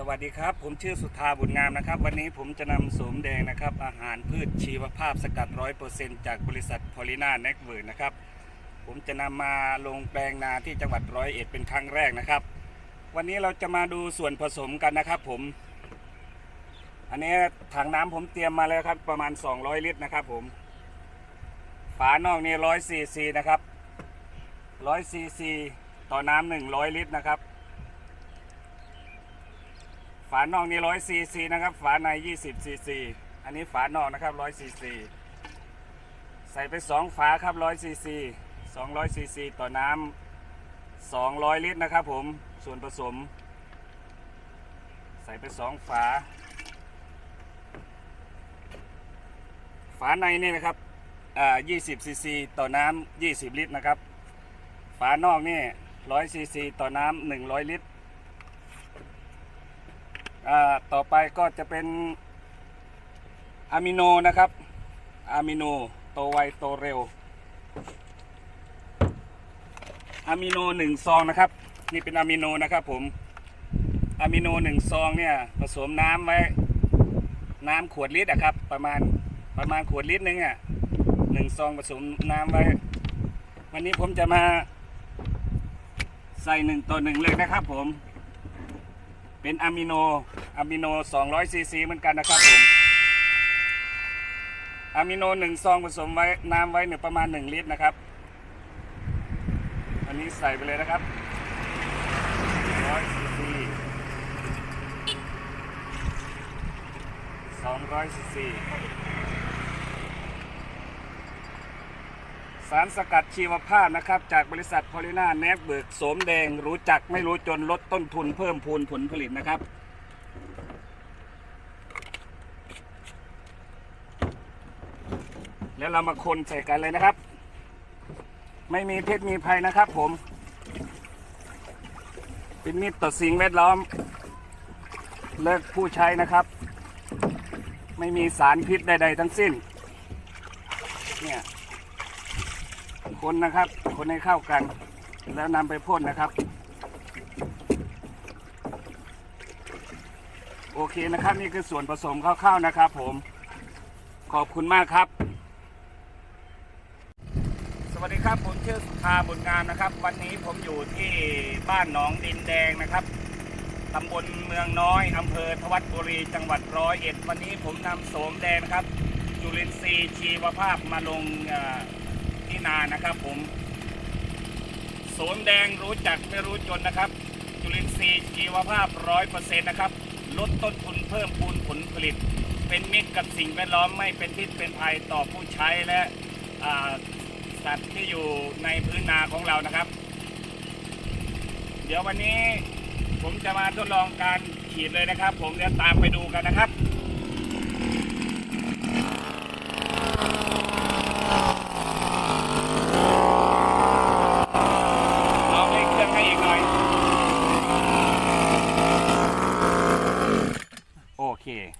สวัสดีครับ ผมชื่อสุธาบุญงามนะครับ วันนี้ผมจะนำสมแดงนะครับ อาหารพืชชีวภาพสกัดร้อยเปอร์เซ็นจากบริษัทพอลิน่าเน็กเวิร์นะครับ ผมจะนำมาลงแปลงนาที่จังหวัดร้อยเอ็ดเป็นครั้งแรกนะครับ วันนี้เราจะมาดูส่วนผสมกันนะครับ ผม อันนี้ถังน้ำผมเตรียมมาแล้วครับ ประมาณ 200 ลิตรนะครับ ผม ฝานอกนี่100ซีซีนะครับ100ซีซีต่อน้ำ100ลิตรนะครับานอกนี่100ซีซีนะครับ ฝาใน20ซีซีอันนี้ฝานอกนะครับ100ซีซีใส่ไป2ฝาครับ100ซีซี200ซีซีต่อน้ำ200ลิตรนะครับผมส่วนผสม ใส่ไป2ฝา ฝาในนี่นะครับอ่า20ซีซีต่อน้ำ20ลิตรนะครับ ฝานอกนี่100ซีซีต่อน้ำ100ลิตรอ่าต่ ต่อไปก็จะเป็นอะมิโนนะครับอะมิโนโตไวโตเร็วอะมิโนหนึ่งซองนะครับ นี่เป็นอะมิโนนะครับผมอะมิโนหนึ่งซองเนี่ยผสมน้ำไว้ น้ำขวดลิตรอะครับ ประมาณประมาณขวดลิตรหนึงอะหนึ่งซองผสมน้ำไว้ วันนี้ผมจะมาใส่หนึ่งต่อหนึ่งเลยนะครับผม เป็นอะมิโนอะมิโน200ซีซีเหมือนกันนะครับผมอะมิโนหนึ่งซองผสมไว้น้ำไว้หนึ่งประมาณ 1 ลิตรนะครับ อันนี้ใส่ไปเลยนะครับ100ซีซี200ซีซี สารสกัดชีวภาพนะครับ จากบริษัทพอลิน่าแนกเบิร์กโสมแดงรู้จักไม่รู้จนลดต้นทุนเพิ่มพูนผลผลิตนะครับ แล้วเรามาคนใส่กันเลยนะครับ ไม่มีเพชรมีภัยนะครับผม เป็นมิตรต่อสิ่งแวดล้อม เลิกผู้ใช้นะครับ ไม่มีสารพิษใด ๆ ทั้งสิ้นเนี่ย คนนะครับ คนให้เข้ากัน แล้วนำไปพ่นนะครับ โอเคนะครับนี่คือส่วนผสมคร่าวๆนะครับ ผม ขอบคุณมากครับ สวัสดีครับผมชื่อสุธาบุญงามนะครับ วันนี้ผมอยู่ที่บ้านหนองดินแดงนะครับตำบลเมืองน้อยอำเภอทวัดบุรีจังหวัดร้อยเอ็ดวันนี้ผมนำโสมแดงนะครับจุลินทรีย์ชีวภาพมาลงอ่อที่ นานะครับผมโสมแดงรู้จักไม่รู้จนนะครับ จุลินทรีย์ชีวภาพร้อยเปอร์เซ็นต์นะครับ ลดต้นทุนเพิ่มพูนผลผลิต เป็นมิตรกับสิ่งแวดล้อมไม่เป็นพิษเป็นภัยต่อผู้ใช้และสัตว์ที่อยู่ในพื้นนาของเรานะครับ เดี๋ยววันนี้ผมจะมาทดลองการฉีดเลยนะครับ ผมเดี๋ยวตามไปดูกันนะครับ here.